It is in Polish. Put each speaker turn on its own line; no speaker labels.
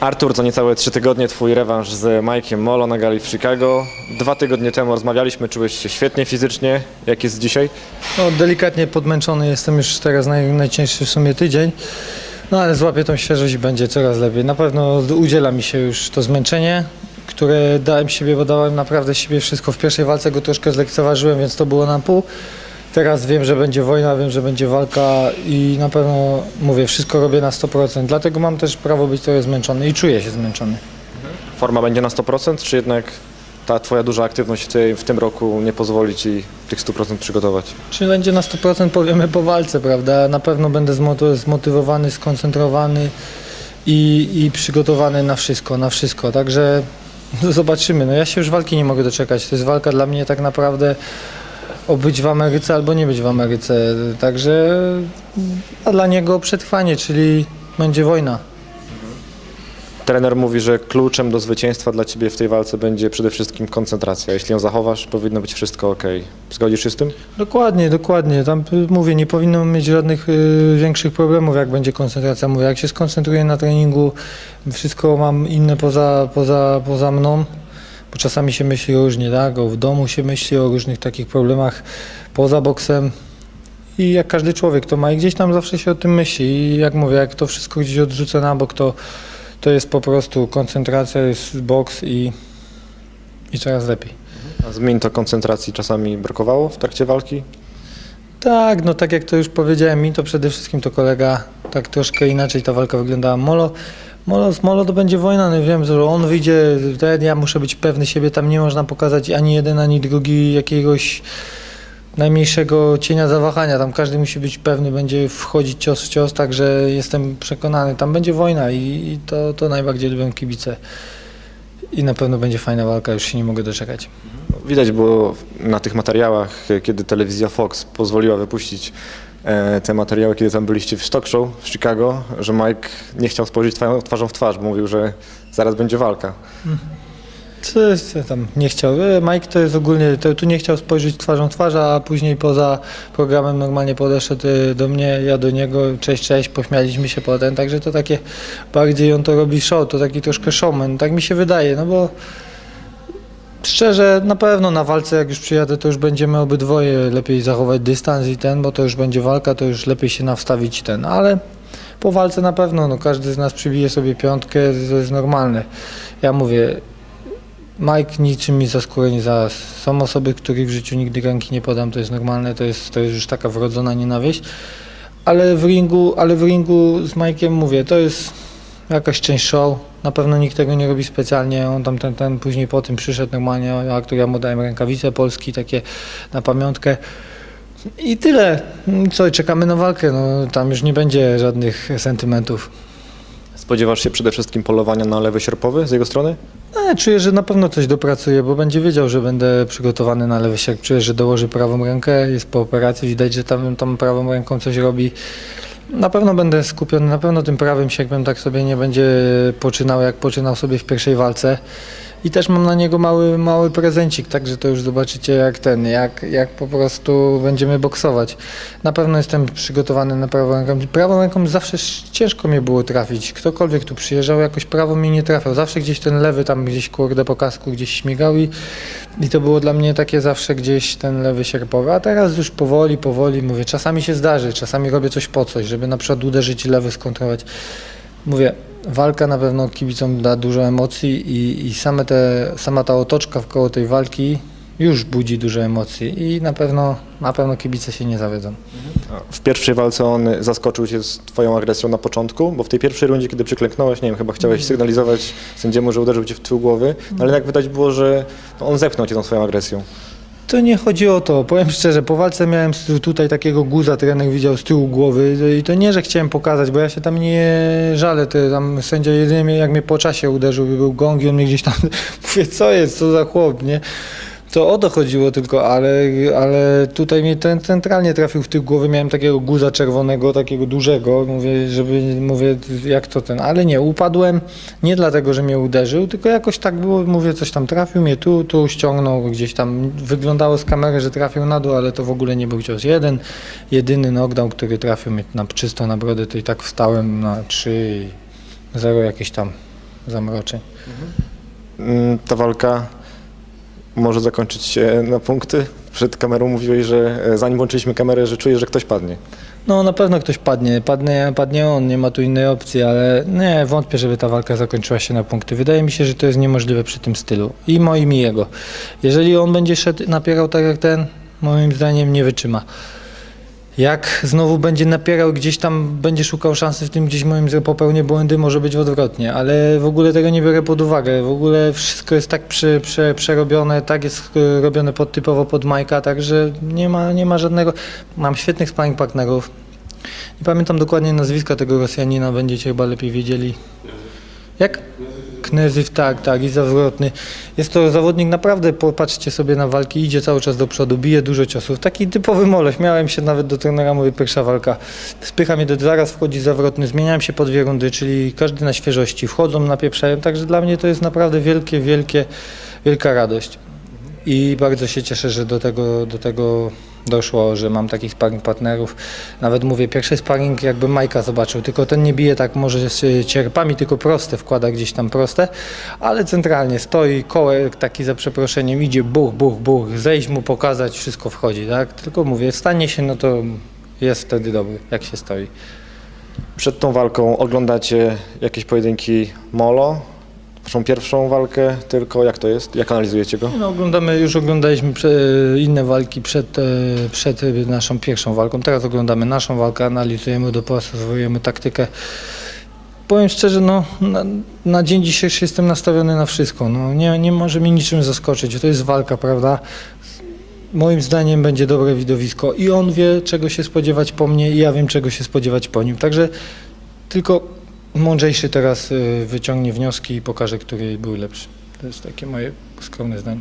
Artur, za niecałe trzy tygodnie twój rewanż z Mike'iem Molo na gali w Chicago. Dwa tygodnie temu rozmawialiśmy, czułeś się świetnie fizycznie. Jak jest dzisiaj?
No, delikatnie podmęczony jestem już teraz naj, najcięższy w sumie tydzień. No ale złapię tą świeżość i będzie coraz lepiej. Na pewno udziela mi się już to zmęczenie, które dałem siebie, bo dałem naprawdę siebie wszystko. W pierwszej walce go troszkę zlekceważyłem, więc to było na pół. Teraz wiem, że będzie wojna, wiem, że będzie walka i na pewno mówię, wszystko robię na 100%. Dlatego mam też prawo być trochę zmęczony i czuję się zmęczony.
Forma będzie na 100%, czy jednak ta twoja duża aktywność w, tej, w tym roku nie pozwoli ci tych 100% przygotować?
Czy będzie na 100% powiemy po walce, prawda? Na pewno będę zmoty- zmotywowany, skoncentrowany i, i przygotowany na wszystko, na wszystko. Także no zobaczymy. No ja się już walki nie mogę doczekać. To jest walka dla mnie tak naprawdę o być w Ameryce albo nie być w Ameryce. Także a dla niego przetrwanie, czyli będzie wojna.
Trener mówi, że kluczem do zwycięstwa dla ciebie w tej walce będzie przede wszystkim koncentracja. Jeśli ją zachowasz, powinno być wszystko ok. Zgodzisz się z tym?
Dokładnie, dokładnie. Tam y, mówię, nie powinno mieć żadnych y, większych problemów, jak będzie koncentracja. Mówię, jak się skoncentruję na treningu, wszystko mam inne poza, poza, poza mną, bo czasami się myśli różnie, tak? O, w domu się myśli o różnych takich problemach poza boksem. I jak każdy człowiek to ma i gdzieś tam zawsze się o tym myśli. I jak mówię, jak to wszystko gdzieś odrzucę na bok, to, to jest po prostu koncentracja, jest boks i, i coraz lepiej.
A zmień to koncentracji czasami brakowało w trakcie walki?
Tak, no tak jak to już powiedziałem, mi to przede wszystkim to kolega, tak troszkę inaczej ta walka wyglądała. Molo, Molo, Molo to będzie wojna, no wiem, że on wyjdzie, ten, ja muszę być pewny siebie, tam nie można pokazać ani jeden, ani drugi jakiegoś najmniejszego cienia zawahania, tam każdy musi być pewny, będzie wchodzić cios w cios, także jestem przekonany, tam będzie wojna i, i to, to najbardziej lubię kibice. I na pewno będzie fajna walka, już się nie mogę doczekać.
Widać było na tych materiałach, kiedy telewizja Fox pozwoliła wypuścić te materiały, kiedy tam byliście w talk show w Chicago, że Mike nie chciał spojrzeć twarzą w twarz, bo mówił, że zaraz będzie walka.
Co tam nie chciał? E, Mike to jest ogólnie, to, tu nie chciał spojrzeć twarzą w twarz, a później poza programem normalnie podeszedł e, do mnie, ja do niego, cześć, cześć, pośmialiśmy się potem, także to takie bardziej on to robi show, to taki troszkę showman, tak mi się wydaje, no bo szczerze, na pewno na walce jak już przyjadę, to już będziemy obydwoje lepiej zachować dystans i ten, bo to już będzie walka, to już lepiej się nawstawić ten, ale po walce na pewno, no każdy z nas przybije sobie piątkę, to jest normalne. Ja mówię, Mike niczym mi za skórę nie zaraz. Są osoby, których w życiu nigdy ręki nie podam, to jest normalne, to jest, to jest już taka wrodzona nienawiść. Ale w ringu, ale w ringu z Mike'iem mówię, to jest jakaś część show. Na pewno nikt tego nie robi specjalnie. On tam ten, ten później po tym przyszedł normalnie, a który ja mu dałem rękawice polski takie na pamiątkę. I tyle. Co, czekamy na walkę. No, tam już nie będzie żadnych sentymentów.
Spodziewasz się przede wszystkim polowania na lewy sierpowy z jego strony?
No, czuję, że na pewno coś dopracuję, bo będzie wiedział, że będę przygotowany na lewy siek. Czuję, że dołoży prawą rękę, jest po operacji, widać, że tam, tam prawą ręką coś robi. Na pewno będę skupiony, na pewno tym prawym siekłem tak sobie nie będzie poczynał, jak poczynał sobie w pierwszej walce. I też mam na niego mały, mały prezencik, także to już zobaczycie jak ten, jak, jak po prostu będziemy boksować. Na pewno jestem przygotowany na prawą ręką. Prawą ręką zawsze sz- ciężko mnie było trafić. Ktokolwiek tu przyjeżdżał, jakoś prawą mi nie trafiał. Zawsze gdzieś ten lewy tam gdzieś kurde po kasku gdzieś śmigał i, i to było dla mnie takie zawsze gdzieś ten lewy sierpowy. A teraz już powoli, powoli mówię, czasami się zdarzy, czasami robię coś po coś, żeby na przykład uderzyć lewy skontrolować. Mówię, walka na pewno kibicom da dużo emocji i, i same te, sama ta otoczka wkoło tej walki już budzi dużo emocji i na pewno, na pewno kibice się nie zawiedzą.
W pierwszej walce on zaskoczył cię z twoją agresją na początku, bo w tej pierwszej rundzie, kiedy przyklęknąłeś, nie wiem, chyba chciałeś sygnalizować sędziemu, że uderzył cię w tył głowy, no ale jak widać było, że on zepchnął cię tą swoją agresją.
To nie chodzi o to. Powiem szczerze, po walce miałem tutaj takiego guza, trener widział z tyłu głowy i to nie, że chciałem pokazać, bo ja się tam nie żalę. To tam sędzia jedynie jak mnie po czasie uderzył, był gong i on mnie gdzieś tam, mówię, co jest, co za chłop, nie? To o to chodziło tylko, ale, ale tutaj mnie ten centralnie trafił w tył głowy, miałem takiego guza czerwonego, takiego dużego, mówię, żeby, mówię, jak to ten, ale nie, upadłem. Nie dlatego, że mnie uderzył, tylko jakoś tak było, mówię, coś tam trafił mnie tu, tu ściągnął gdzieś tam, wyglądało z kamery, że trafił na dół, ale to w ogóle nie był cios. Jeden, jedyny knockdown, który trafił mnie na, czysto na brodę, to i tak wstałem na 3 0 jakieś tam zamroczeń.
Ta walka może zakończyć się na punkty. Przed kamerą mówiłeś, że e, zanim włączyliśmy kamerę, że czujesz, że ktoś padnie.
No na pewno ktoś padnie, padnie, padnie on, nie ma tu innej opcji, ale nie, wątpię, żeby ta walka zakończyła się na punkty. Wydaje mi się, że to jest niemożliwe przy tym stylu. I moim i jego. Jeżeli on będzie szedł, napierał tak jak ten, moim zdaniem nie wytrzyma. Jak znowu będzie napierał, gdzieś tam będzie szukał szansy w tym, gdzieś moim popełnię błędy, może być odwrotnie, ale w ogóle tego nie biorę pod uwagę. W ogóle wszystko jest tak prze, prze, przerobione, tak jest robione pod, typowo pod Majka, także nie ma, nie ma żadnego... Mam świetnych sparring partnerów. Nie pamiętam dokładnie nazwiska tego Rosjanina, będziecie chyba lepiej wiedzieli. Jak? Knezyw, tak, tak, i zawrotny. Jest to zawodnik naprawdę, popatrzcie sobie na walki, idzie cały czas do przodu, bije dużo ciosów. Taki typowy moleś. Miałem się nawet do trenera, mówię, pierwsza walka. Spycha mnie do zaraz wchodzi zawrotny, zmieniałem się po dwie rundy, czyli każdy na świeżości. Wchodzą, napieprzają, także dla mnie to jest naprawdę wielkie, wielkie, wielka radość. I bardzo się cieszę, że do tego, do tego doszło, że mam takich sparring partnerów. Nawet mówię, pierwszy sparring jakby Majka zobaczył, tylko ten nie bije tak może z cierpami, tylko proste, wkłada gdzieś tam proste, ale centralnie stoi, kołek taki za przeproszeniem, idzie buch, buch, buch, zejść mu, pokazać, wszystko wchodzi, tak? Tylko mówię, stanie się, no to jest wtedy dobry, jak się stoi.
Przed tą walką oglądacie jakieś pojedynki Molo? Waszą pierwszą walkę tylko, jak to jest? Jak analizujecie go?
No, oglądamy, już oglądaliśmy inne walki przed, e, przed naszą pierwszą walką. Teraz oglądamy naszą walkę, analizujemy, dopasowujemy taktykę. Powiem szczerze, no, na, na dzień dzisiejszy jestem nastawiony na wszystko. No, nie, nie może mnie niczym zaskoczyć. To jest walka, prawda? Moim zdaniem będzie dobre widowisko i on wie, czego się spodziewać po mnie i ja wiem, czego się spodziewać po nim. Także tylko mądrzejszy teraz y, wyciągnie wnioski i pokaże, który był lepszy. To jest takie moje skromne zdanie.